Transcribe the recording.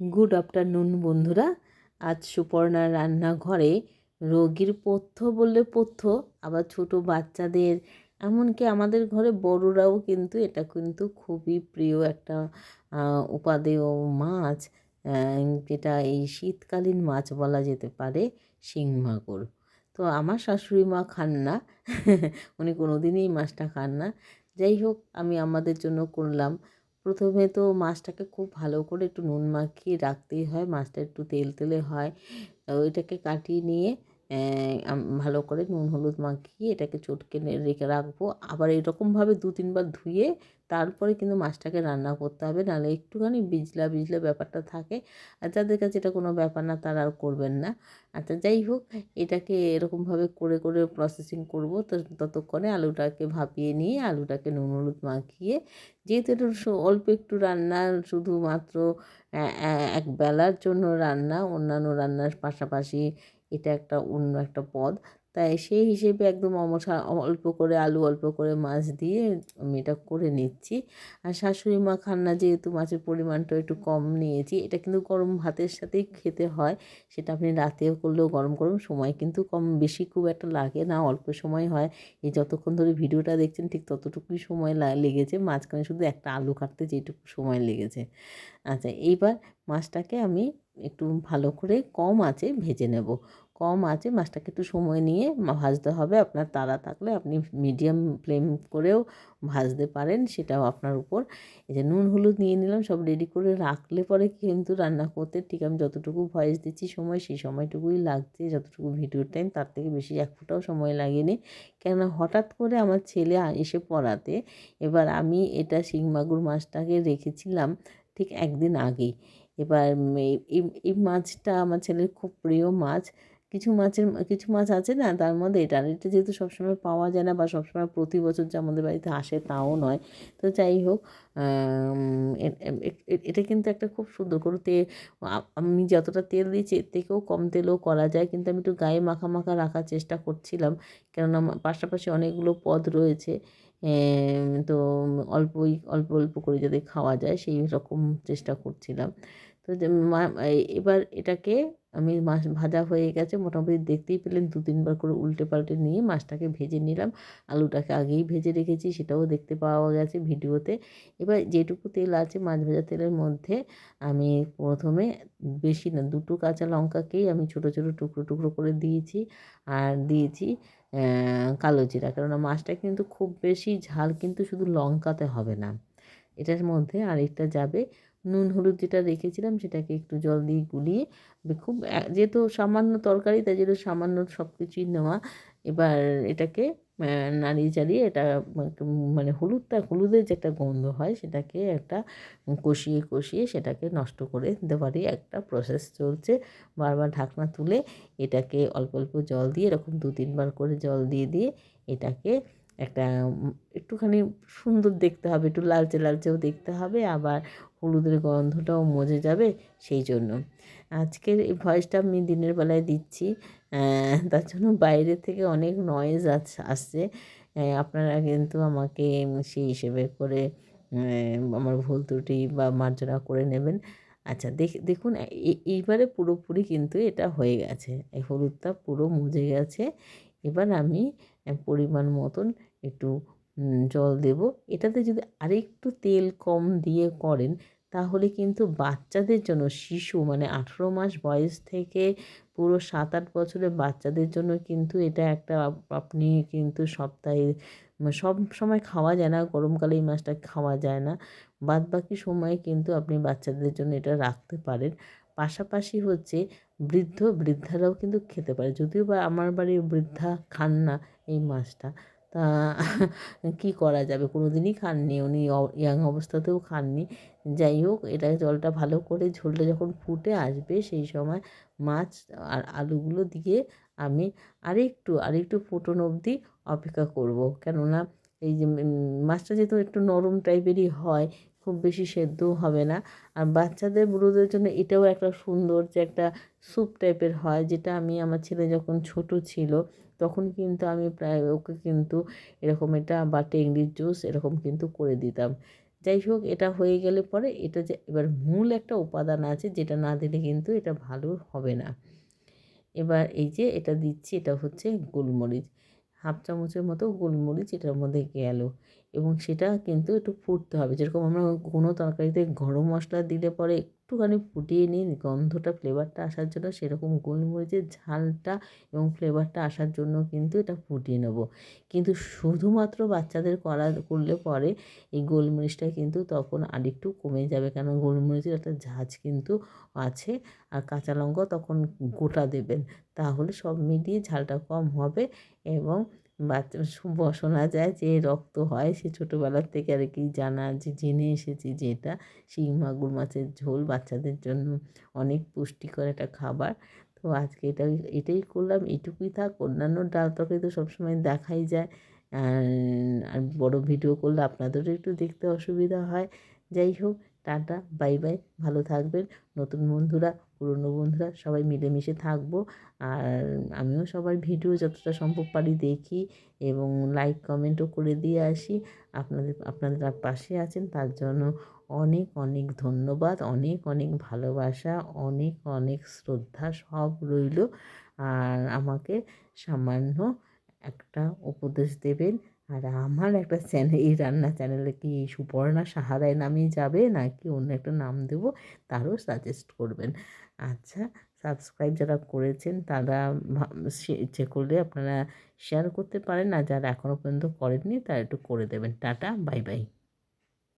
Good afternoon বন্ধুরা। আজ সুপর্ণার রান্নাঘরে রোগীর পথ্য বললে পথ্য, আবার ছোট বাচ্চাদের, এমনকি আমাদের ঘরে বড়রাও কিন্তু এটা কিন্তু খুবই প্রিয় একটা উপাদেয় মাছ যেটা এই শীতকালীন মাছ বলা যেতে পারে, শিং মাগুর। তো আমার শাশুড়ি মা খান না, উনি কোনোদিনই মাছটা খান না। যাই হোক, আমি আমাদের জন্য করলাম। প্রথমে তো মাছটাকে খুব ভালো করে একটু নুন মাখিয়ে রাখতেই হয়, মাছটা একটু তেল তেলে হয়। ওইটাকে কাটিয়ে নিয়ে ভালো করে নুন, হলুদ মাখিয়ে এটাকে চটকে রেখে রাখব। আবার এরকমভাবে দু, তিনবার ধুয়ে তারপরে কিন্তু মাছটাকে রান্না করতে হবে। নাহলে একটুখানি বিজলা বিজলা ব্যাপারটা থাকে। আর যাদের কাছে এটা কোনো ব্যাপার না, তারা আর করবেন না। আচ্ছা যাই হোক, এটাকে এরকমভাবে করে করে প্রসেসিং করব। তো, ততক্ষণে আলুটাকে ভাপিয়ে নিয়ে আলুটাকে নুন, হলুদ মাখিয়ে, যেহেতু একটু অল্প একটু রান্না, শুধুমাত্র এক বেলার জন্য রান্না, অন্যান্য রান্নার পাশাপাশি এটা একটা অন্য একটা পদ। তাই সেই হিসেবে একদম অমসা অল্প করে আলু অল্প করে মাছ দিয়ে আমি এটা করে নিচ্ছি। আর শাশুড়ি মা খান্না যেহেতু মাছের পরিমাণটা একটু কম নিয়েছি, এটা কিন্তু গরম ভাতের সাথেই খেতে হয়। সেটা আপনি রাতেও করলেও গরম গরম সময় কিন্তু কম বেশি খুব একটা লাগে না, অল্প সময় হয়। এই যতক্ষণ ধরে ভিডিওটা দেখছেন ঠিক ততটুকুই সময় লেগেছে। মাঝখানে শুধু একটা আলু কাটতে যেটুকু সময় লেগেছে। আচ্ছা এইবার মাছটাকে আমি একটু ভালো করে কম আঁচে ভেজে নেব। কম আঁচে মাছটাকে একটু সময় নিয়ে ভাজতে হবে। আপনার তাড়া থাকলে আপনি মিডিয়াম ফ্লেম করেও ভাজতে পারেন, সেটাও আপনার উপর। এই যে নুন, হলুদ নিয়ে নিলাম, সব রেডি করে রাখলে পরে কিন্তু রান্না করতে ঠিক আমি যতটুকু ভয়েস দিচ্ছি সময়, সেই সময়টুকুই লাগছে। যতটুকু ভিডিওর টাইম তার থেকে বেশি এক ফোঁটাও সময় লাগেনি। কেননা হঠাৎ করে আমার ছেলে এসে পড়াতে এবার আমি এটা শিং মাগুর মাছটাকে রেখেছিলাম ঠিক একদিন আগেই। এবার এই, এই- মাছটা আমার ছেলের খুব প্রিয় মাছ। কিছু মাছের, কিছু মাছ আছে না, তার মধ্যে এটা এটা যেহেতু সবসময় পাওয়া যায় না বা সবসময় প্রতি বছর যে আমাদের বাড়িতে আসে তাও নয়। তো যাই হোক এটা কিন্তু একটা খুব সুন্দর করে তে আমি যতটা তেল দিয়েছি এর থেকেও কম তেলেও করা যায়, কিন্তু আমি একটু গায়ে মাখা মাখা রাখার চেষ্টা করছিলাম। কেননা পাশাপাশি অনেকগুলো পদ রয়েছে তো অল্পই, অল্প অল্প করে যদি খাওয়া যায়, সেই রকম চেষ্টা করছিলাম। তো এবার এটাকে আমি মাছ ভাজা হয়ে গেছে। মোটামুটি দেখতেই পেলেন দু তিনবার করে উল্টে পাল্টে নিয়ে মাছটাকে ভেজে নিলাম। আলুটাকে আগেই ভেজে রেখেছি, সেটাও দেখতে পাওয়া গেছে ভিডিওতে। এবার যেটুকু তেল আছে মাছ ভাজা তেলের মধ্যে আমি প্রথমে বেশি না, দুটো কাঁচা লঙ্কাকেই আমি ছোটো ছোটো টুকরো টুকরো করে দিয়েছি। আর দিয়েছি কালো জিরা। কেননা মাছটা কিন্তু খুব বেশি ঝাল কিন্তু শুধু লঙ্কাতে হবে না। এটার মধ্যে আরেকটা যাবে নুন, হলুদ যেটা রেখেছিলাম সেটাকে একটু জল দিয়ে গুলিয়ে খুব যেহেতু সামান্য তরকারি, তাই যেহেতু সামান্য সব কিছুই নেওয়া। এবার এটাকে নাড়িয়ে চাড়িয়ে এটা মানে হলুদটা, হলুদের যে একটা গন্ধ হয় সেটাকে একটা কষিয়ে কষিয়ে সেটাকে নষ্ট করে দেওয়ারই একটা প্রসেস চলছে। বারবার ঢাকনা তুলে এটাকে অল্প অল্প জল দিয়ে এরকম দু তিনবার করে জল দিয়ে দিয়ে এটাকে একটা একটুখানি সুন্দর দেখতে হবে, একটু লালচে লালচেও দেখতে হবে, আবার হলুদের গন্ধটাও মজে যাবে, সেই জন্য। আজকের এই ভয়েসটা আমি দিনের বেলায় দিচ্ছি তার জন্য বাইরে থেকে অনেক নয়েজ আসছে আপনারা কিন্তু আমাকে সেই হিসেবে করে আমার ভুল ত্রুটি বা মার্জনা করে নেবেন। আচ্ছা দেখ, দেখুন এইবারে পুরোপুরি কিন্তু এটা হয়ে গেছে, এই হলুদটা পুরো মুজে গেছে, এবার আমি পরিমাণ মতন একটু জল দেব। এটাতে যদি আরেকটু তেল কম দিয়ে করেন, তাহলে কিন্তু বাচ্চাদের জন্য, শিশু মানে আঠেরো মাস বয়স থেকে পুরো সাত আট বছরের বাচ্চাদের জন্য কিন্তু এটা একটা, আপনি কিন্তু সপ্তাহে মানে সব সময় খাওয়া যায় না, গরমকালে এই মাছটা খাওয়া যায় না। বাদ বাকি সময়ে কিন্তু আপনি বাচ্চাদের জন্য এটা রাখতে পারেন। পাশাপাশি হচ্ছে বৃদ্ধ, বৃদ্ধারাও কিন্তু খেতে পারে। যদিও বা আমার বাড়ির বৃদ্ধা খান না এই মাছটা তা কী করা যাবে? কোনো দিনই খাননি। উনি ইয়াং অবস্থাতেও খাননি। যাই হোক, এটা জলটা ভালো করে ঝোলটা যখন ফুটে আসবে, সেই সময় মাছ আর আলুগুলো দিয়ে আমি আরেকটু আরেকটু ফুটন অবধি অপেক্ষা করব। কেননা এই যে মাছটা যেহেতু একটু নরম টাইপেরই হয় খুব বেশি সেদ্ধও হবে না। আর বাচ্চাদের বুড়োদের জন্য এটাও একটা সুন্দর যে একটা স্যুপ টাইপের হয়, যেটা আমি আমার ছেলে যখন ছোট ছিল, তখন কিন্তু আমি প্রায় ওকে কিন্তু এরকম এটা বা টেংরির জুস এরকম কিন্তু করে দিতাম। যাই হোক, এটা হয়ে গেলে পরে এটা যে এবার মূল একটা উপাদান আছে, যেটা না দিলে কিন্তু এটা ভালো হবে না। এবার এই যে এটা দিচ্ছি, এটা হচ্ছে গোলমরিচ। হাফ চামচের মতো গোলমরিচ এটার মধ্যে গেল। এবং সেটা কিন্তু একটু ফুটতে হবে। যেরকম আমরা কোনো তরকারিতে গরম মশলা দিলে পরে একটুখানি ফুটিয়ে নিই, গন্ধটা ফ্লেভারটা আসার জন্য সেরকম গোলমরিচের ঝালটা এবং ফ্লেভারটা আসার জন্য কিন্তু এটা ফুটিয়ে নেব। কিন্তু শুধুমাত্র বাচ্চাদের করা, করলে পরে এই গোলমরিচটা কিন্তু তখন আরেকটু কমে যাবে। কেন? গোলমরিচের একটা ঝাঁজ কিন্তু আছে আর কাঁচা লঙ্কা তখন গোটা দেবেন। তাহলে সব মিলিয়ে ঝালটা কম হবে এবং বাচ্চা শোনা যায় যে রক্ত হয় সে ছোটোবেলার থেকে আর কি জানা, যে জেনে এসেছি যে এটা শিং, মাগুর মাছের ঝোল বাচ্চাদের জন্য অনেক পুষ্টিকর একটা খাবার। তো আজকে এটা, এটাই করলাম, এটুকুই থাক, অন্যান্য ডাল তরকারি তো সবসময় দেখাই যায়। আর বড় ভিডিও করলে আপনাদেরও একটু দেখতে অসুবিধা হয়। যাই হোক, টাটা, বাই বাই, ভালো থাকবেন। নতুন বন্ধুরা পুরনো বন্ধুরা, সবাই মিলেমিশে থাকব। আর আমিও সবার ভিডিও যতটা সম্ভব পারি দেখি এবং লাইক কমেন্টও করে দিয়ে আসি। আপনাদের আপনাদের পাশে আছেন, তার জন্য অনেক অনেক ধন্যবাদ, অনেক অনেক ভালোবাসা, অনেক অনেক শ্রদ্ধা সব রইল। আর আমাকে সামান্য একটা উপদেশ দেবেন আর আমার একটা চ্যানেল এই রান্না চ্যানেলে কি সুপর্ণা সাহারায় নামে যাবে নাকি অন্য একটা নাম দেব, তারও সাজেস্ট করবেন। আচ্ছা সাবস্ক্রাইব যারা করেছেন তারা ইচ্ছে করলে আপনারা শেয়ার করতে পারেন, আর যারা এখনও পর্যন্ত করেননি তারা একটু করে দেবেন। Tata bye bye